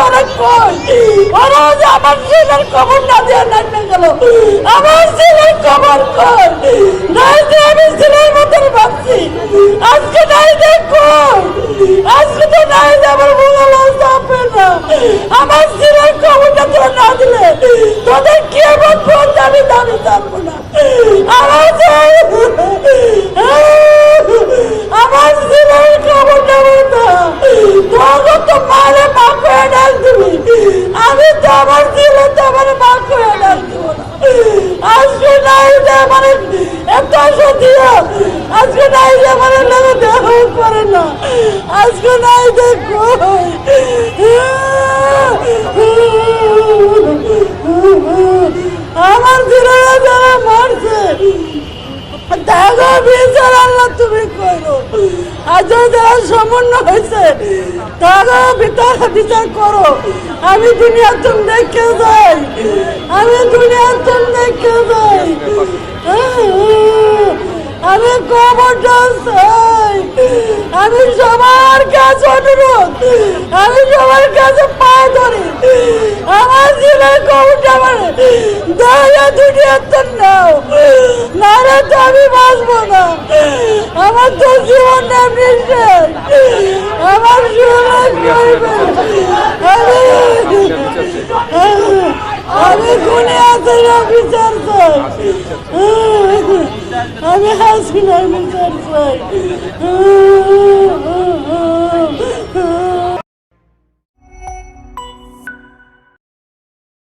কই যে আমার ছেলের খবর না আমার ছেলের খবর কই নাই যে ভাবছি। আজকে নাই দেখো আজকে তো নাই যে আমার ছেলের খবরটা তোরা না দিলে তোদের কে বলব আমি দাবি জানব না আমার ছেলে- আমার ছেলের খবরটা বলতো তোকে তো মারে মা করে ডাক দিবি আমি তো আমার ছেলে তো আমার মা করে ডাক দিব না আজকে নাই যে আমার এত সত্যিও আজকে নাই যে দেহ করে না আজকে নাই দেখো আমার যারা মারছে দেখো বিচার আল্লাহ তুমি করো আজ সমন্য হয়েছে। তারা বিচার বিচার করো। আমি দুনিয়ার তুমি দেখে যাই। আমি দুনিয়ার তুমি দেখে যাই। আমি চাই। আমি সবার কাছে অনুরোধ। আমি সবার কাছে পায়ে ধরি। আমার ছেলের খবরটা আমার দয়া দুনিয়ার নাও নাহলে তো আমি বাঁচবো না। আমার তো জীবন এমনি শেষ আমার জীবন করবে আমি আমি কোনে আছে না বিচার চাই আমি হাসি না বিচার চাই